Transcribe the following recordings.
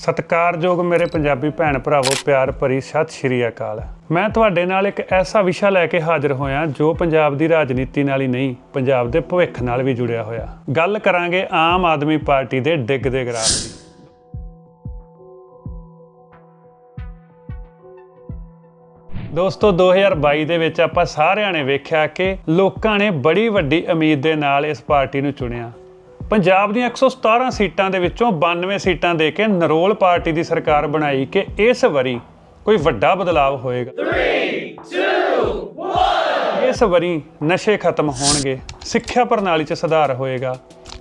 ਸਤਿਕਾਰਯੋਗ ਮੇਰੇ ਪੰਜਾਬੀ ਭੈਣ ਭਰਾਵੋ, ਪਿਆਰ ਭਰੀ ਸਤਿ ਸ਼੍ਰੀ ਅਕਾਲ। ਮੈਂ ਤੁਹਾਡੇ ਨਾਲ ਇੱਕ ਐਸਾ ਵਿਸ਼ਾ ਲੈ ਕੇ ਹਾਜ਼ਰ ਹੋਇਆ ਜੋ ਪੰਜਾਬ ਦੀ ਰਾਜਨੀਤੀ ਨਾਲ ਹੀ ਨਹੀਂ, ਪੰਜਾਬ ਦੇ ਭਵਿੱਖ ਨਾਲ ਵੀ ਜੁੜਿਆ ਹੋਇਆ। ਗੱਲ ਕਰਾਂਗੇ ਆਮ ਆਦਮੀ ਪਾਰਟੀ ਦੇ ਡਿੱਗਦੇ ਗ੍ਰਾਫ ਦੀ। ਦੋਸਤੋ 2022 ਦੇ ਵਿੱਚ ਆਪਾਂ ਸਾਰਿਆਂ ਨੇ ਵੇਖਿਆ ਕਿ ਲੋਕਾਂ ਨੇ ਬੜੀ ਵੱਡੀ ਉਮੀਦ ਦੇ ਨਾਲ ਇਸ ਪਾਰਟੀ ਨੂੰ ਚੁਣਿਆ। ਪੰਜਾਬ ਦੀਆਂ 117 ਸੀਟਾਂ ਦੇ ਵਿੱਚੋਂ 92 ਸੀਟਾਂ ਦੇ ਕੇ ਨਰੋਲ ਪਾਰਟੀ ਦੀ ਸਰਕਾਰ ਬਣਾਈ ਕਿ ਇਸ ਵਾਰੀ ਕੋਈ ਵੱਡਾ ਬਦਲਾਅ ਹੋਏਗਾ। 3 2 1 ਇਸ ਵਾਰੀ ਨਸ਼ੇ ਖਤਮ ਹੋਣਗੇ, ਸਿੱਖਿਆ ਪ੍ਰਣਾਲੀ 'ਚ ਸੁਧਾਰ ਹੋਏਗਾ,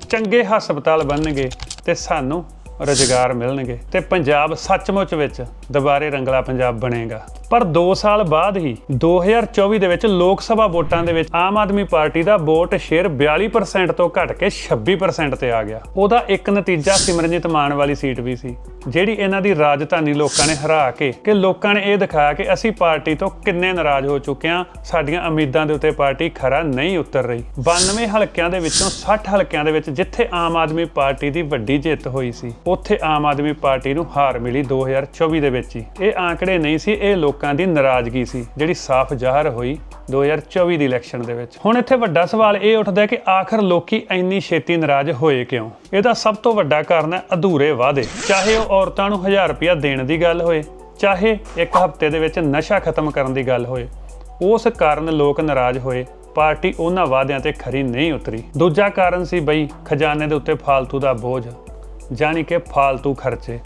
ਚੰਗੇ ਹਸਪਤਾਲ ਬਣਨਗੇ ਤੇ ਸਾਨੂੰ ਰੁਜ਼ਗਾਰ ਮਿਲਣਗੇ ਤੇ ਪੰਜਾਬ ਸੱਚਮੁੱਚ ਵਿੱਚ ਦੁਬਾਰੇ ਰੰਗਲਾ ਪੰਜਾਬ ਬਣੇਗਾ। ਪਰ 2 ਸਾਲ ਬਾਅਦ ਹੀ 2024 ਦੇ ਵਿੱਚ ਲੋਕ ਸਭਾ ਵੋਟਾਂ ਦੇ ਵਿੱਚ ਆਮ ਆਦਮੀ ਪਾਰਟੀ ਦਾ ਵੋਟ ਸ਼ੇਅਰ 42% ਤੋਂ ਘਟ ਕੇ 26% ਤੇ ਆ ਗਿਆ। ਉਹਦਾ ਇੱਕ ਨਤੀਜਾ ਸਿਮਰਨਜੀਤ ਮਾਨ ਵਾਲੀ ਸੀਟ ਵੀ ਸੀ, ਜਿਹੜੀ ਇਹਨਾਂ ਦੀ ਰਾਜਧਾਨੀ ਲੋਕਾਂ ਨੇ ਹਰਾ ਕੇ ਕਿ ਲੋਕਾਂ ਨੇ ਇਹ ਦਿਖਾਇਆ ਕਿ ਅਸੀਂ ਪਾਰਟੀ ਤੋਂ ਕਿੰਨੇ ਨਾਰਾਜ਼ ਹੋ ਚੁੱਕੇ ਹਾਂ, ਸਾਡੀਆਂ ਉਮੀਦਾਂ ਦੇ ਉੱਤੇ ਪਾਰਟੀ ਖਰਾ ਨਹੀਂ ਉਤਰ ਰਹੀ। 92 ਹਲਕਿਆਂ ਦੇ ਵਿੱਚੋਂ 60 ਹਲਕਿਆਂ ਦੇ ਵਿੱਚ ਜਿੱਥੇ ਆਮ ਆਦਮੀ ਪਾਰਟੀ ਦੀ ਵੱਡੀ ਜਿੱਤ ਹੋਈ ਸੀ, ਉੱਥੇ ਆਮ ਆਦਮੀ ਪਾਰਟੀ ਨੂੰ ਹਾਰ ਮਿਲੀ 2024 ਦੇ ਵਿੱਚ ਹੀ। ਇਹ ਆંકੜੇ ਨਹੀਂ ਸੀ, ਇਹ ਲੋਕ ਲੋਕਾਂ ਦੀ ਨਾਰਾਜ਼ਗੀ ਸੀ, ਜਿਹੜੀ ਸਾਫ਼ ਜ਼ਾਹਰ ਹੋਈ 2024 ਦੀ ਇਲੈਕਸ਼ਨ ਦੇ ਵਿੱਚ। ਹੁਣ ਇੱਥੇ ਵੱਡਾ ਸਵਾਲ ਇਹ ਉੱਠਦਾ ਹੈ ਕਿ ਆਖਰ ਲੋਕੀ ਇੰਨੀ ਛੇਤੀ ਨਾਰਾਜ਼ ਹੋਏ ਕਿਉਂ? ਇਹਦਾ ਸਭ ਤੋਂ ਵੱਡਾ ਕਾਰਨ ਹੈ ਅਧੂਰੇ ਵਾਅਦੇ। ਚਾਹੇ ਉਹ ਔਰਤਾਂ ਨੂੰ 1000 ਰੁਪਇਆ ਦੇਣ ਦੀ ਗੱਲ ਹੋਏ, ਚਾਹੇ ਇੱਕ ਹਫ਼ਤੇ ਦੇ ਵਿੱਚ ਨਸ਼ਾ ਖਤਮ ਕਰਨ ਦੀ ਗੱਲ ਹੋਏ, ਉਸ ਕਾਰਨ ਲੋਕ ਨਾਰਾਜ਼ ਹੋਏ, ਪਾਰਟੀ ਉਹਨਾਂ ਵਾਅਦਿਆਂ ਤੇ ਖਰੀ ਨਹੀਂ ਉਤਰੀ। ਦੂਜਾ ਕਾਰਨ ਸੀ ਬਈ ਖਜ਼ਾਨੇ ਦੇ ਉੱਤੇ ਫਾਲਤੂ ਦਾ ਬੋਝ ਜਾਨੀ ਕਿ ਫਾਲਤੂ ਖਰਚੇ।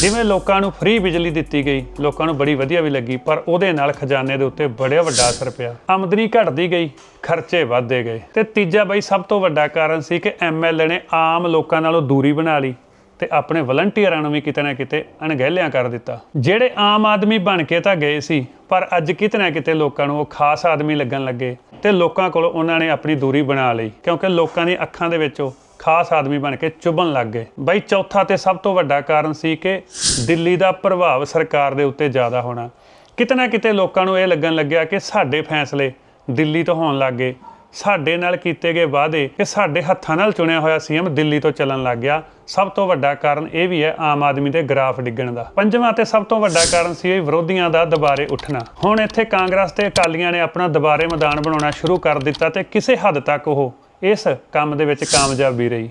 ਜਿਵੇਂ ਲੋਕਾਂ ਨੂੰ ਫ੍ਰੀ ਬਿਜਲੀ ਦਿੱਤੀ ਗਈ, ਲੋਕਾਂ ਨੂੰ ਬੜੀ ਵਧੀਆ ਵੀ ਲੱਗੀ, ਪਰ ਉਹਦੇ ਨਾਲ ਖਜ਼ਾਨੇ ਦੇ ਉੱਤੇ ਬੜਾ ਵੱਡਾ ਅਸਰ ਪਿਆ। ਆਮਦਨੀ ਘਟਦੀ ਗਈ, ਖਰਚੇ ਵੱਧਦੇ ਗਏ। ਤੇ ਤੀਜਾ ਬਈ, ਸਭ ਤੋਂ ਵੱਡਾ ਕਾਰਨ ਸੀ ਕਿ ਐਮਐਲਏ ਨੇ ਆਮ ਲੋਕਾਂ ਨਾਲੋਂ ਦੂਰੀ ਬਣਾ ਲਈ ਤੇ ਆਪਣੇ ਵਲੰਟੀਅਰਾਂ ਨੂੰ ਵੀ ਕਿਤੇ ਨਾ ਕਿਤੇ ਅਣਗਹਿਲਿਆਂ ਕਰ ਦਿੱਤਾ। ਜਿਹੜੇ ਆਮ ਆਦਮੀ ਬਣ ਕੇ ਤਾਂ ਗਏ ਸੀ, ਪਰ ਅੱਜ ਕਿਤੇ ਨਾ ਕਿਤੇ ਲੋਕਾਂ ਨੂੰ ਉਹ ਖਾਸ ਆਦਮੀ ਲੱਗਣ ਲੱਗੇ ਤੇ ਲੋਕਾਂ ਕੋਲ ਉਹਨਾਂ ਨੇ ਆਪਣੀ ਦੂਰੀ ਬਣਾ ਲਈ, ਕਿਉਂਕਿ ਲੋਕਾਂ ਦੀ ਅੱਖਾਂ ਦੇ ਵਿੱਚ ਉਹ ਖਾਸ ਆਦਮੀ ਬਣ ਕੇ ਚੁਭਣ ਲੱਗ ਗਏ। ਬਈ ਚੌਥਾ ਤੇ ਸਭ ਤੋਂ ਵੱਡਾ ਕਾਰਨ ਸੀ ਕਿ ਦਿੱਲੀ ਦਾ ਪ੍ਰਭਾਵ ਸਰਕਾਰ ਦੇ ਉੱਤੇ ਜ਼ਿਆਦਾ ਹੋਣਾ। ਕਿਤੇ ਨਾ ਕਿਤੇ ਲੋਕਾਂ ਨੂੰ ਇਹ ਲੱਗਣ ਲੱਗਿਆ ਕਿ ਸਾਡੇ ਫੈਸਲੇ ਦਿੱਲੀ ਤੋਂ ਹੋਣ ਲੱਗ ਗਏ। ਸਾਡੇ ਨਾਲ ਕੀਤੇ ਗਏ ਵਾਅਦੇ ਕਿ ਸਾਡੇ ਹੱਥਾਂ ਨਾਲ ਚੁਣਿਆ ਹੋਇਆ ਸੀਐਮ ਦਿੱਲੀ ਤੋਂ ਚੱਲਣ ਲੱਗ ਗਿਆ। ਸਭ ਤੋਂ ਵੱਡਾ ਕਾਰਨ ਇਹ ਵੀ ਹੈ ਆਮ ਆਦਮੀ ਦੇ ਗ੍ਰਾਫ ਡਿੱਗਣ ਦਾ। ਪੰਜਵਾਂ ਤੇ ਸਭ ਤੋਂ ਵੱਡਾ ਕਾਰਨ ਸੀ ਇਹ ਵਿਰੋਧੀਆਂ ਦਾ ਦੁਬਾਰੇ ਉੱਠਣਾ। ਹੁਣ ਇੱਥੇ ਕਾਂਗਰਸ ਤੇ ਅਕਾਲੀਆਂ ਨੇ ਆਪਣਾ ਦੁਬਾਰੇ ਮੈਦਾਨ ਬਣਾਉਣਾ ਸ਼ੁਰੂ ਕਰ ਦਿੱਤਾ ਤੇ ਕਿਸੇ ਹੱਦ ਤੱਕ ਉਹ ਇਸ ਕੰਮ ਦੇ ਵਿੱਚ ਕਾਮਯਾਬ ਵੀ ਰਹੀ।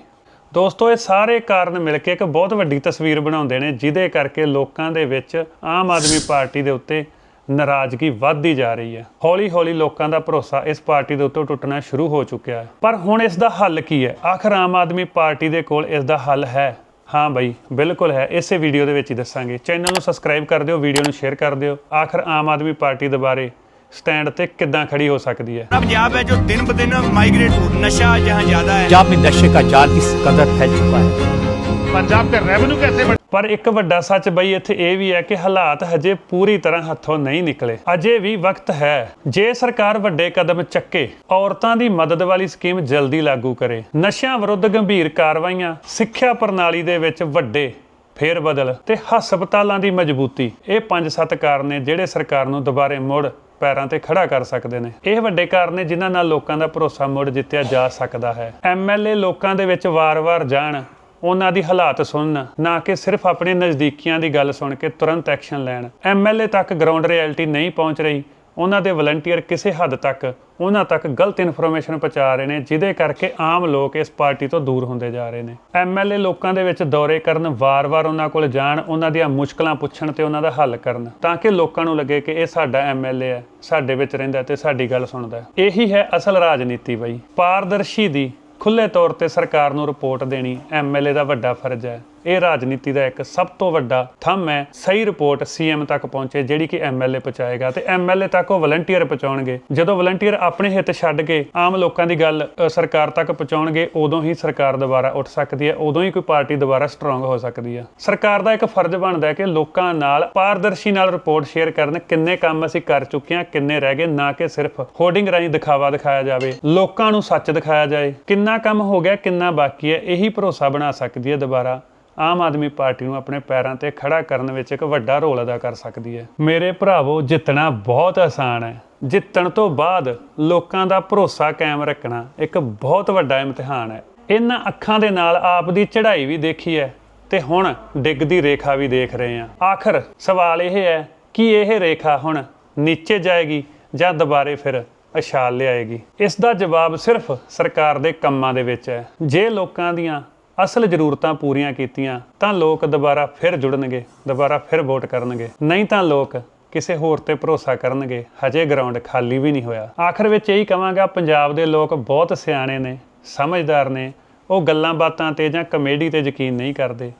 ਦੋਸਤੋ, ਇਹ ਸਾਰੇ ਕਾਰਨ ਮਿਲ ਕੇ ਇੱਕ ਬਹੁਤ ਵੱਡੀ ਤਸਵੀਰ ਬਣਾਉਂਦੇ ਨੇ, ਜਿਹਦੇ ਕਰਕੇ ਲੋਕਾਂ ਦੇ ਵਿੱਚ ਆਮ ਆਦਮੀ ਪਾਰਟੀ ਦੇ ਉੱਤੇ ਨਾਰਾਜ਼ਗੀ ਵੱਧਦੀ ਜਾ ਰਹੀ ਹੈ। ਹੌਲੀ-ਹੌਲੀ ਲੋਕਾਂ ਦਾ ਭਰੋਸਾ ਇਸ ਪਾਰਟੀ ਦੇ ਉੱਤੇ ਟੁੱਟਣਾ ਸ਼ੁਰੂ ਹੋ ਚੁੱਕਿਆ ਹੈ। ਪਰ ਹੁਣ ਇਸ ਦਾ ਹੱਲ ਕੀ ਹੈ? ਆਖਰ ਆਮ ਆਦਮੀ ਪਾਰਟੀ ਦੇ ਕੋਲ ਇਸ ਦਾ ਹੱਲ ਹੈ? ਹਾਂ ਬਈ, ਬਿਲਕੁਲ ਹੈ। ਇਸੇ ਵੀਡੀਓ ਦੇ ਵਿੱਚ ਹੀ ਦੱਸਾਂਗੇ। ਚੈਨਲ ਨੂੰ ਸਬਸਕ੍ਰਾਈਬ ਕਰ ਦਿਓ, ਵੀਡੀਓ ਨੂੰ ਸ਼ੇਅਰ ਕਰ ਦਿਓ। ਆਖਰ ਆਮ ਆਦਮੀ ਪਾਰਟੀ ਦੇ ਬਾਰੇ ਸਟੈਂਡ ਤੇ ਕਿੱਦਾਂ ਖੜੀ ਹੋ ਸਕਦੀ ਹੈ? ਪੰਜਾਬ ਹੈ ਜੋ ਦਿਨ ਬਦਿਨ ਮਾਈਗ੍ਰੇਟ ਹੋ ਨਸ਼ਾ ਜਹਾਂ ਜ਼ਿਆਦਾ ਹੈ। ਪੰਜਾਬ ਵਿੱਚ ਨਸ਼ੇ ਦਾ ਜਾਲ ਇਸ ਕਦਰ ਫੈਲ ਚੁੱਕਾ ਹੈ। ਪੰਜਾਬ ਦਾ ਰੈਵਨਿਊ ਕੈਸੇ ਪਰ ਇੱਕ ਵੱਡਾ ਸੱਚ ਬਈ ਇੱਥੇ ਇਹ ਵੀ ਹੈ ਕਿ ਹਾਲਾਤ ਹਜੇ ਪੂਰੀ ਤਰ੍ਹਾਂ ਹੱਥੋਂ ਨਹੀਂ ਨਿਕਲੇ। ਅਜੇ ਵੀ ਵਕਤ ਹੈ। ਜੇ ਸਰਕਾਰ ਵੱਡੇ ਕਦਮ ਚੱਕੇ ਔਰਤਾਂ ਦੀ ਮਦਦ ਵਾਲੀ ਸਕੀਮ ਜਲਦੀ ਲਾਗੂ ਕਰੇ। ਨਸ਼ਿਆਂ ਵਿਰੁੱਧ ਗੰਭੀਰ ਕਾਰਵਾਈਆਂ ਸਿੱਖਿਆ ਪ੍ਰਣਾਲੀ ਦੇ ਵਿੱਚ ਵੱਡੇ ਫੇਰ ਬਦਲ ਤੇ ਹਸਪਤਾਲਾਂ ਦੀ ਮਜ਼ਬੂਤੀ। ਇਹ ਪੰਜ ਸੱਤ ਕਾਰਨ ਨੇ ਜਿਹੜੇ ਸਰਕਾਰ ਨੂੰ ਦੁਬਾਰੇ ਮੁੜ ਪੈਰਾਂ ਤੇ ਖੜਾ ਕਰ ਸਕਦੇ ਨੇ। ਇਹ ਵੱਡੇ ਕਾਰਨ ਨੇ ਜਿਨ੍ਹਾਂ ਨਾਲ ਲੋਕਾਂ ਦਾ ਭਰੋਸਾ ਮੁੜ ਜਿੱਤਿਆ ਜਾ ਸਕਦਾ ਹੈ। ਐਮਐਲਏ ਲੋਕਾਂ ਦੇ ਵਿੱਚ ਵਾਰ-ਵਾਰ ਜਾਣ, ਉਹਨਾਂ ਦੀ ਹਾਲਾਤ ਸੁਣਨ, ਨਾ ਕਿ ਸਿਰਫ ਆਪਣੇ ਨਜ਼ਦੀਕੀਆਂ ਦੀ ਗੱਲ ਸੁਣ ਕੇ ਤੁਰੰਤ ਐਕਸ਼ਨ ਲੈਣ। ਐਮਐਲਏ ਤੱਕ ਗਰਾਊਂਡ ਰਿਐਲਿਟੀ ਨਹੀਂ ਪਹੁੰਚ ਰਹੀ ਉਹਨਾਂ ਦੇ ਵਲੰਟੀਅਰ ਕਿਸੇ ਹੱਦ ਤੱਕ ਉਹਨਾਂ ਤੱਕ ਗਲਤ ਇਨਫੋਰਮੇਸ਼ਨ ਪਹੁੰਚਾ ਰਹੇ ਨੇ, ਜਿਹਦੇ ਕਰਕੇ ਆਮ ਲੋਕ ਇਸ ਪਾਰਟੀ ਤੋਂ ਦੂਰ ਹੁੰਦੇ ਜਾ ਰਹੇ ਨੇ। ਐਮਐਲਏ ਲੋਕਾਂ ਦੇ ਵਿੱਚ ਦੌਰੇ ਕਰਨ, ਵਾਰ-ਵਾਰ ਉਹਨਾਂ ਕੋਲ ਜਾਣ, ਉਹਨਾਂ ਦੀਆਂ ਮੁਸ਼ਕਲਾਂ ਪੁੱਛਣ ਤੇ ਉਹਨਾਂ ਦਾ ਹੱਲ ਕਰਨ, ਤਾਂ ਕਿ ਲੋਕਾਂ ਨੂੰ ਲੱਗੇ ਕਿ ਇਹ ਸਾਡਾ ਐਮਐਲਏ ਹੈ, ਸਾਡੇ ਵਿੱਚ ਰਹਿੰਦਾ ਤੇ ਸਾਡੀ ਗੱਲ ਸੁਣਦਾ ਹੈ। ਇਹੀ ਹੈ ਅਸਲ ਰਾਜਨੀਤੀ ਬਈ। ਪਾਰਦਰਸ਼ੀ ਦੀ ਖੁੱਲੇ ਤੌਰ ਤੇ ਸਰਕਾਰ ਨੂੰ ਰਿਪੋਰਟ ਦੇਣੀ ਐਮਐਲਏ ਦਾ ਵੱਡਾ ਫਰਜ਼ ਹੈ। ਇਹ ਰਾਜਨੀਤੀ ਦਾ ਇੱਕ ਸਭ ਤੋਂ ਵੱਡਾ ਥੰਮ ਹੈ। ਸਹੀ ਰਿਪੋਰਟ ਸੀਐਮ ਤੱਕ ਪਹੁੰਚੇ, ਜਿਹੜੀ ਕਿ ਐਮਐਲਏ ਪਹੁੰਚਾਏਗਾ। ਤੇ ਐਮਐਲਏ ਤੱਕ ਉਹ ਵਲੰਟੀਅਰ ਪਹੁੰਚਾਉਣਗੇ। ਜਦੋਂ ਵਲੰਟੀਅਰ ਆਪਣੇ ਹਿੱਤ ਛੱਡ ਕੇ ਆਮ ਲੋਕਾਂ ਦੀ ਗੱਲ ਸਰਕਾਰ ਤੱਕ ਪਹੁੰਚਾਉਣਗੇ, ਉਦੋਂ ਹੀ ਸਰਕਾਰ ਦੁਬਾਰਾ ਉੱਠ ਸਕਦੀ ਹੈ, ਉਦੋਂ ਹੀ ਕੋਈ ਪਾਰਟੀ ਦੁਬਾਰਾ ਸਟਰੋਂਗ ਹੋ ਸਕਦੀ ਹੈ। ਸਰਕਾਰ ਦਾ ਇੱਕ ਫਰਜ਼ ਬਣਦਾ ਹੈ ਕਿ ਲੋਕਾਂ ਨਾਲ ਪਾਰਦਰਸ਼ੀ ਨਾਲ ਰਿਪੋਰਟ ਸ਼ੇਅਰ ਕਰਨ, ਕਿੰਨੇ ਕੰਮ ਅਸੀਂ ਕਰ ਚੁੱਕੇ ਹਾਂ, ਕਿੰਨੇ ਰਹਿ ਗਏ, ਨਾ ਕਿ ਸਿਰਫ ਹੋਰਡਿੰਗ ਰਾਹੀਂ ਦਿਖਾਵਾ ਦਿਖਾਇਆ ਜਾਵੇ, ਲੋਕਾਂ ਨੂੰ ਸੱਚ ਦਿਖਾਇਆ ਜਾਏ। ਕਿੰਨਾ ਕੰਮ ਹੋ ਗਿਆ, ਕਿੰਨਾ ਬਾਕੀ ਹੈ, ਇਹੀ ਭਰੋਸਾ ਬਣਾ ਸਕਦੀ ਹੈ ਦੁਬਾਰਾ। ਆਮ ਆਦਮੀ ਪਾਰਟੀ ਨੂੰ ਆਪਣੇ ਪੈਰਾਂ ਤੇ ਖੜਾ ਕਰਨ ਵਿੱਚ ਇੱਕ ਵੱਡਾ ਰੋਲ ਅਦਾ ਕਰ ਸਕਦੀ ਹੈ। ਮੇਰੇ ਭਰਾਵੋ, ਜਿੱਤਣਾ ਬਹੁਤ ਆਸਾਨ ਹੈ। ਜਿੱਤਣ ਤੋਂ ਬਾਅਦ ਲੋਕਾਂ ਦਾ ਭਰੋਸਾ ਕਾਇਮ ਰੱਖਣਾ ਇੱਕ ਬਹੁਤ ਵੱਡਾ ਇਮਤਿਹਾਨ ਹੈ। ਇਹਨਾਂ ਅੱਖਾਂ ਦੇ ਨਾਲ ਆਪ ਦੀ ਚੜ੍ਹਾਈ ਵੀ ਦੇਖੀ ਹੈ ਤੇ ਹੁਣ ਡਿੱਗਦੀ ਰੇਖਾ ਵੀ ਦੇਖ ਰਹੇ ਹਾਂ। ਆਖਰ ਸਵਾਲ ਇਹ ਹੈ ਕਿ ਇਹ ਰੇਖਾ ਹੁਣ ਨੀਚੇ ਜਾਏਗੀ ਜਾਂ ਦੁਬਾਰੇ ਫਿਰ ਅਛਾਲ ਲਿਆਏਗੀ? ਇਸ ਦਾ ਜਵਾਬ ਸਿਰਫ ਸਰਕਾਰ ਦੇ ਕੰਮਾਂ ਦੇ ਵਿੱਚ ਹੈ। ਜੇ ਲੋਕਾਂ ਦੀਆਂ ਅਸਲ ਜ਼ਰੂਰਤਾਂ ਪੂਰੀਆਂ ਕੀਤੀਆਂ, ਤਾਂ ਲੋਕ ਦੁਬਾਰਾ ਫਿਰ ਜੁੜਨਗੇ, ਦੁਬਾਰਾ ਫਿਰ ਵੋਟ ਕਰਨਗੇ। ਨਹੀਂ ਤਾਂ ਲੋਕ ਕਿਸੇ ਹੋਰ ਤੇ ਭਰੋਸਾ ਕਰਨਗੇ, ਹਜੇ ਗਰਾਊਂਡ ਖਾਲੀ ਵੀ ਨਹੀਂ ਹੋਇਆ। ਆਖਰ ਵਿੱਚ ਇਹੀ ਕਹਾਂਗਾ ਪੰਜਾਬ ਦੇ ਲੋਕ ਬਹੁਤ ਸਿਆਣੇ ਨੇ, ਸਮਝਦਾਰ ਨੇ, ਉਹ ਗੱਲਾਂ ਬਾਤਾਂ ਤੇ ਜਾਂ ਕਮੇਡੀ ਤੇ ਯਕੀਨ ਨਹੀਂ ਕਰਦੇ।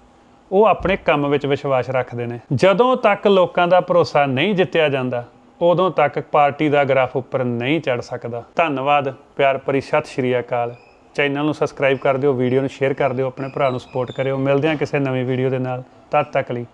ਉਹ ਆਪਣੇ ਕੰਮ ਵਿੱਚ ਵਿਸ਼ਵਾਸ ਰੱਖਦੇ ਨੇ। ਜਦੋਂ ਤੱਕ ਲੋਕਾਂ ਦਾ ਭਰੋਸਾ ਨਹੀਂ ਜਿੱਤਿਆ ਜਾਂਦਾ, ਉਦੋਂ ਤੱਕ ਪਾਰਟੀ ਦਾ ਗ੍ਰਾਫ ਉੱਪਰ ਨਹੀਂ ਚੜ ਸਕਦਾ। ਧੰਨਵਾਦ, ਪਿਆਰ ਭਰੀ ਸਤਿ ਸ਼੍ਰੀ ਅਕਾਲ। ਚੈਨਲ ਨੂੰ ਸਬਸਕ੍ਰਾਈਬ ਕਰ ਦਿਓ, ਵੀਡੀਓ ਨੂੰ ਸ਼ੇਅਰ ਕਰ ਦਿਓ, ਆਪਣੇ ਭਰਾ ਨੂੰ ਸਪੋਰਟ ਕਰਿਓ। ਮਿਲਦੇ ਹਾਂ ਕਿਸੇ ਨਵੀਂ ਵੀਡੀਓ ਦੇ ਨਾਲ। ਤਦ ਤੱਕ ਲਈ